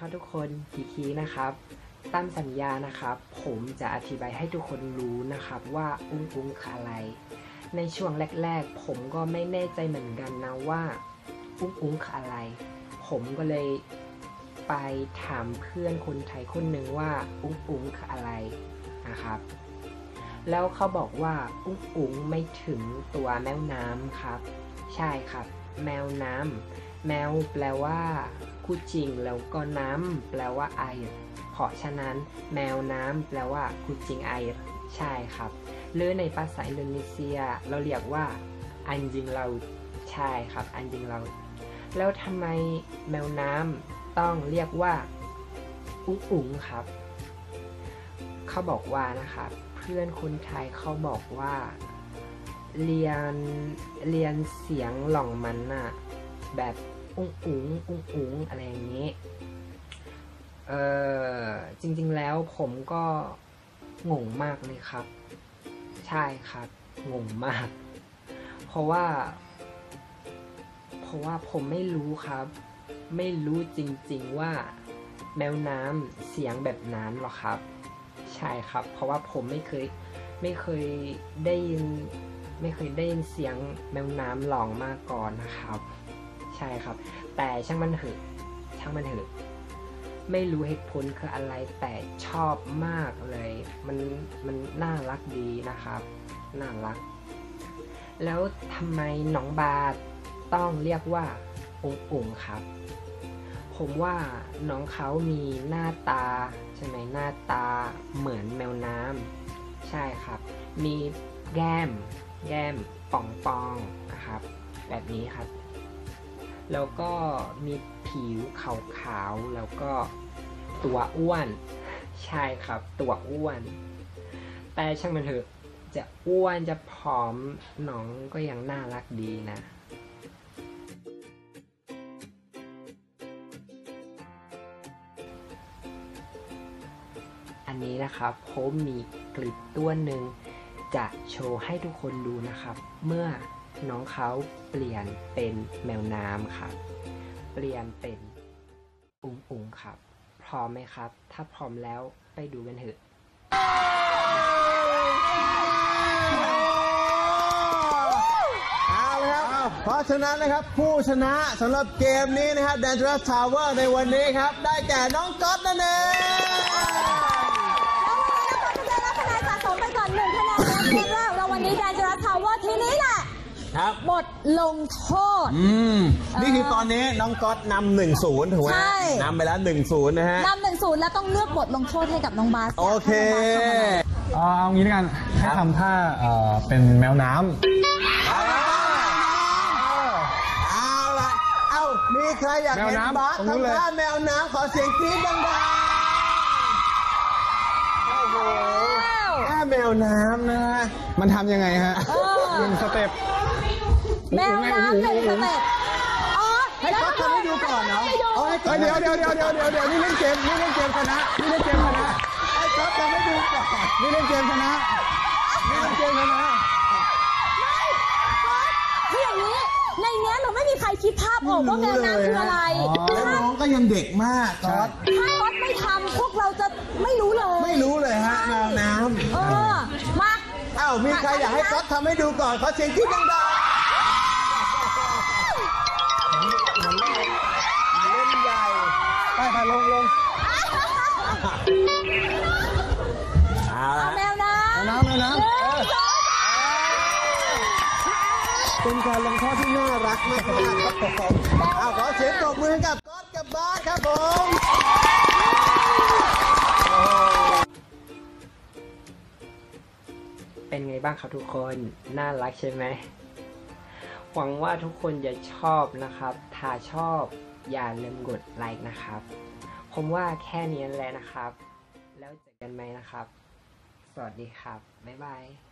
ครับทุกคนคีคีนะครับตั้มสัญญานะครับ ผมจะอธิบายให้ทุกคนรู้นะครับว่าอุ้งอุ้งคืออะไร ในช่วงแรก ๆ ผมก็ไม่แน่ใจเหมือนกันนะว่าอุ้งอุ้งคืออะไร ผมก็เลยไปถามเพื่อนคนไทยคนหนึ่งว่าอุ้งอุ้งคืออะไรนะครับ แล้วเขาบอกว่าอุ้งอุ้งไม่ถึงตัวแมวน้ำครับ ใช่ครับ แมวน้ำแมวแปลว่า คู่จริง แล้วก็น้ำแปลว่าไอเพราะฉะนั้น แมวน้ำแปลว่าคู่จริงไอใช่ครับหรือในภาษาอินโดนีเซีย เราเรียกว่าอันจิงเราใช่ครับ อันจิงเรา แล้วทำไมแมวน้ำต้องเรียกว่า อุ้งอุ๋งครับ เขาบอกว่านะครับ เพื่อนคนไทยเขาบอกว่าเรียนเรียนเสียงหล่องมันน่ะแบบ อุ้งอุ๋งอุ้งอุ๋งอะไรอย่างนี้ เออจริง ๆแล้วผมก็งงมากเลยครับ ใช่ครับงงมาก เพราะว่า เพราะว่าผมไม่รู้ครับ ไม่รู้จริง ๆว่าแมวน้ำเสียงแบบนั้นหรอครับ ใช่ครับ เพราะว่าผมไม่เคยไม่เคยได้ยิน ไม่เคยได้ยินเสียงแมวน้ำหลองมาก่อนนะครับ ใช่ครับ แต่ช่างมันเถอะช่างมันเถอะไม่รู้เหตุผลคืออะไรแต่ชอบมากเลย มันมันน่ารักดีนะครับน่ารัก แล้วทำไมน้องบาทต้องเรียกว่าององครับ ผมว่าน้องเขามีหน้าตาใช่ไหมหน้าตาเหมือนแมวน้ำใช่ครับ มีแก้ม แก้มป่องปองๆนะครับ แบบนี้ครับ แล้วก็มีผิวขาวๆ แล้วก็ตัวอ้วน ใช่ครับ ตัวอ้วน แต่ช่างมันเถอะ จะอ้วนจะผอมน้องก็ยังน่ารักดีนะอันนี้นะครับผมมีคลิปตัวหนึ่งจะโชว์ให้ทุกคนดูนะครับ เมื่อ น้องเขาเปลี่ยนเป็นแมวน้ำครับ เปลี่ยนเป็นอุงอุงครับ พร้อมไหมครับ ถ้าพร้อมแล้วไปดูกันเถอะเอาละครับ เพราะฉะนั้นนะครับผู้ชนะสำหรับเกมนี้นะครับ Dangerous Tower ในวันนี้ครับ ได้แก่น้องก๊อตนั่นเอง ครับ บทลงโทษ อืม นี่คือตอนนี้น้องก๊อตนำหนึ่งศูนย์ถูกไหมใช่ นำไปแล้วหนึ่งศูนย์นะฮะ นำหนึ่งศูนย์แล้วต้องเลือกบทลงโทษให้กับน้องบาสโอเค เอาเอางี้ด้วยกันให้ทำท่าเอ่อเป็นแมวน้ำเอาละเอ้า มีใครอยากเห็นแมวน้ำบาสตรงนู้นเลยทำท่าแมวน้ำขอเสียงกรี๊ดดังๆโอ้โหแค่แมวน้ำนะฮะมันทำยังไงฮะเออหนึ่งสเต็ป แมวน้ำเป็นสเต็ปอ๋อให้แล้วก๊อตทำให้ดูก่อนเนาะให้ดูเอาให้ก๊อเฮ้ตยเดี๋ยวเดี๋ยวเดี๋ยวเดี๋ยวเดี๋ยวเดี๋ยวนี่เล่นเกมนี่เล่นเกมชนะนี่เล่นเกมชนะให้ก๊อตทำให้ดูก่อนนี่เล่นเกมชนะนี่เล่นเกมชนะคืออย่างนี้ในเนี้ยเราไม่มีใครคิดภาพออกว่าแมวน้ำคืออะไรแล้วน้องก็ยังเด็กมากก๊อตถ้าก๊อตไม่ทำพวกเราจะไม่รู้เลย ไม่รู้เลยฮะแมวน้เออมาำเอ้ามีใครอยากให้ก๊อตทำให้ดูก่อนขอเสียงกรี๊ดดังๆ ไปไปลงลงเอาเอาละแมวน้ำแมวน้ำแมวน้ำหนึ่งสองเป็นการลงโทษที่น่ารักมากๆครับผมเอาขอเสียงปรบมือให้กับก๊อตกับบาสครับผมเป็นไงบ้างครับทุกคน น่ารักใช่ไหม หวังว่าทุกคนจะชอบนะครับ ถ้าชอบ อย่าลืมกดไลค์นะครับ ผมว่าแค่นี้แหละนะครับ แล้วเจอกันไหมนะครับ สวัสดีครับ บ๊ายบาย